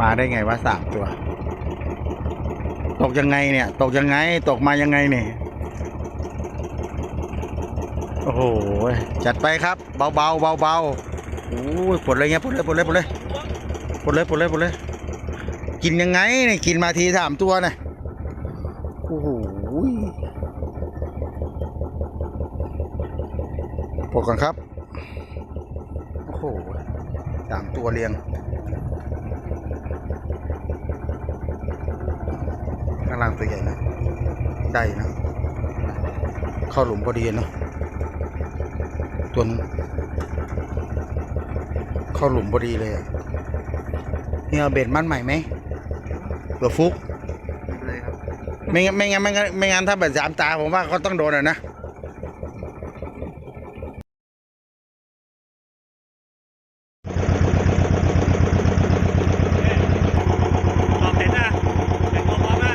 มาได้ไงวะสามตัว ตกยังไงเนี่ย ตกยังไง ตกมายังไงเนี่ย โอ้โห จัดไปครับ เบาๆเบาๆโอ้ยปลดเลยเงี้ยปลดเลยปลดเลยปลดเลยปลดเลยปลดเลยปลดเลย กินยังไงเนี่ยกินมาทีสามตัวเนี่ยโอ้โหปลดก่อนครับ โอ้โหสามตัวเรียง ข้าง ล่างตัวใหญ่นะ ได้นะ เข้าหลุมพอดีเนาะตัวนึงเข้าหลุมพอดีเลยอะนี่เอาเบ็ดมัดใหม่ไหมเผื่อฟุกเลยครับไม่งั้นไม่งั้นไม่งั้นไม่งั้นถ้าแบบสามตาผมว่าเขาต้องโดนอะนะ ตอบเสร็จนะแต่งตัวพร้อมนะ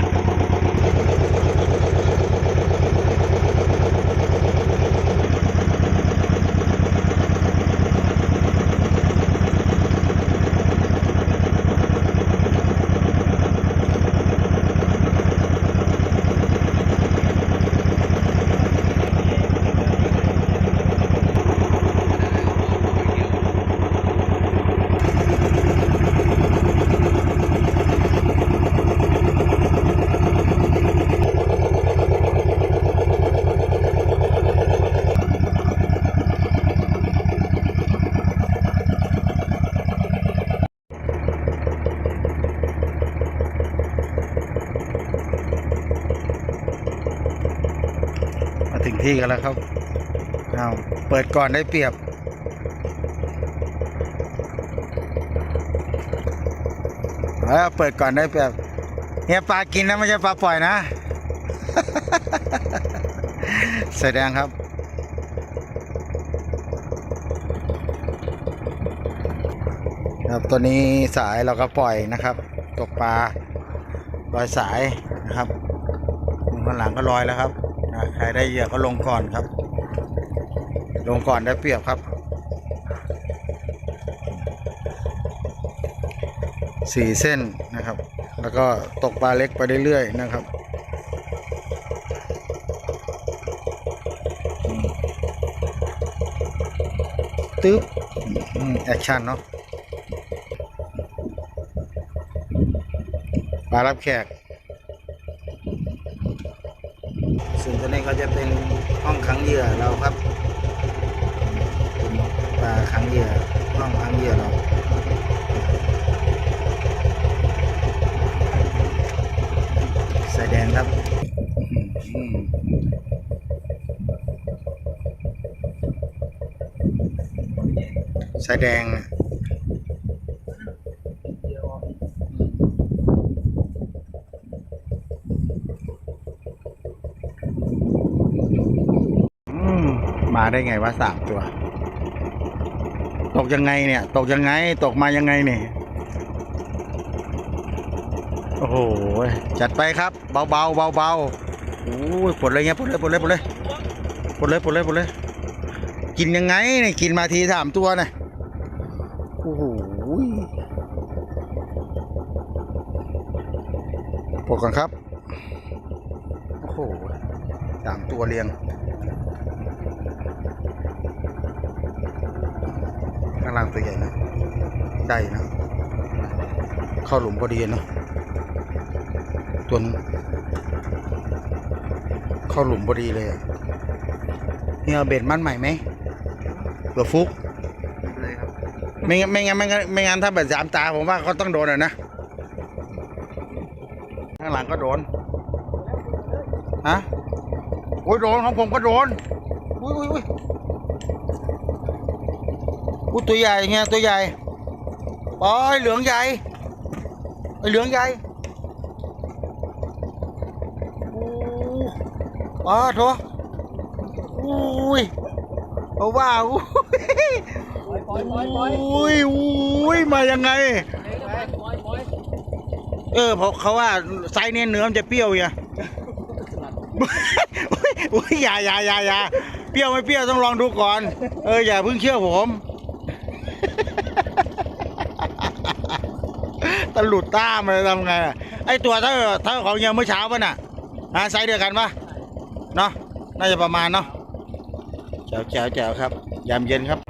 มาถึง ที่กันแล้วครับเอาเปิดก่อนได้เปรียบเออเปิดก่อนได้เปรียบเฮียปลากินนะไม่ใช่ปลาปล่อยนะ แสดงครับครับตัวนี้สายเราก็ปล่อยนะครับ ตกปลาลอยสายนะครับข้างหลังก็ลอยแล้วครับ นะใครได้เหยื่อก็ลงก่อนครับ ลงก่อนได้เปรียบครับสี่เส้นนะครับ แล้วก็ตกปลาเล็กไปเรื่อยๆนะครับตึ๊บแอคชั่นเนาะปลารับแขก ส่วนตัวนี้ก็จะเป็นห้องขังเหยื่อเราครับเป็นปลาขังเหยื่อห้องขังเหยื่อเราสายแดงครับอืมสายแดงน่ะอื มาได้ไงวะสามตัว ตกยังไงเนี่ย ตกยังไง ตกมายังไงเนี่ยโอ้โห จัดไปครับ เบาๆเบาๆโอ้ยปลดเลยเงี้ยปลดเลยปลดเลยปลดเลยปลดเลยปลดเลยปลดเลย กินยังไงเนี่ยกินมาทีสามตัวเนี่ยโอ้โหปลดก่อนครับ โอ้โหสามตัวเรียง ข้าง ล่างตัวใหญ่นะ ได้นะ เข้าหลุมพอดีเนาะตัวนึงเข้าหลุมพอดีเลยอะนี่เอาเบ็ดมัดใหม่ไหมเผื่อฟุกเลยครับไม่งั้นไม่งั้นไม่งั้นไม่งั้นถ้าแบบสามตาผมว่าเขาต้องโดนอะนะ ข้างหลังก็โดน ฮะ โอ้ยโดนของผมก็โดน อุ้ยอุ้ยอุ้ย อุ้ตัวใหญ่ไงตัวใหญ่โอ้ยเหลืองใหญ่เหลืองใหญ่โอ้อ๋อโถอุ้ยเอาว่าอุ้ยอุ้ยมายังไง เออเพราะเขาว่าไซส์เนี่ยเนื้อมันจะเปรี้ยวไงอุ้ยอุ้ยอย่าอย่าอย่าอย่าเปรี้ยวไม่เปรี้ยวต้องลองดูก่อน เอออย่าเพิ่งเชื่อผม ตลุดต้ามันทำไงอะไอตัวเท่าเท่าของเฮียเมื่อเช้าป่ะน่ะฮะไซส์เดียวกันปะเนาะน่าจะประมาณเนาะแจ๋วแจ๋วแจ๋วครับ ยามเย็นครับ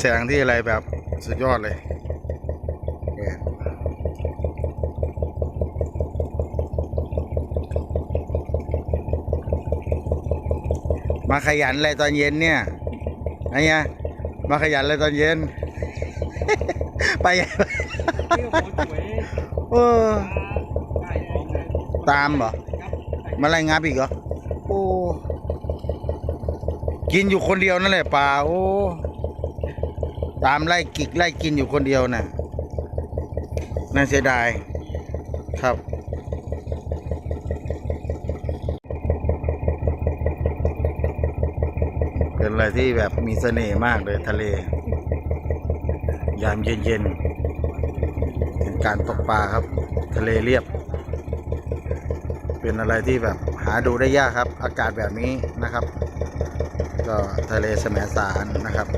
แสงที่อะไรแบบสุดยอดเลยมาขยันอะไรตอนเย็นเนี่ยไอ้เนี่ยมาขยันอะไรตอนเย็น ไปเออตามเหรอมาไล่งับอีกเหรอโอ้กินอยู่คนเดียวนั่นแหละปลาโอ้ ตามไล่กิกไล่กินอยู่คนเดียวน่ะน่าเสียดายครับ เป็นอะไรที่แบบมีเสน่ห์มากเลยทะเล ยามเย็นๆเป็นการตกปลาครับ ทะเลเรียบ เป็นอะไรที่แบบหาดูได้ยากครับ อากาศแบบนี้นะครับ ก็ทะเลแสมสารนะครับ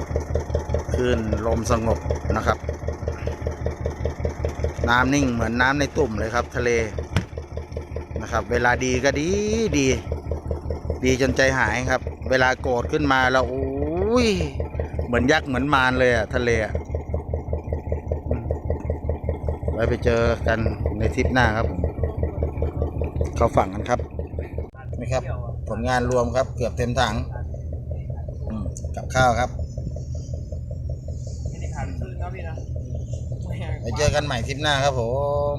คลื่นลมสงบนะครับ น้ำนิ่งเหมือนน้ำในตุ่มเลยครับ ทะเลนะครับ เวลาดีก็ดีดี ดีจนใจหายครับ เวลาโกรธขึ้นมาแล้วโอ้ยเหมือนยักษ์เหมือนมารเลยอะทะเลอะไว้ไปเจอกันในทริปหน้าครับเขาฝั่งกันครับนี่ครับ ผลงานรวมครับ เกือบเต็มถังกับข้าวครับ พี่นะ ไว้เจอกันใหม่ทริปหน้าครับผม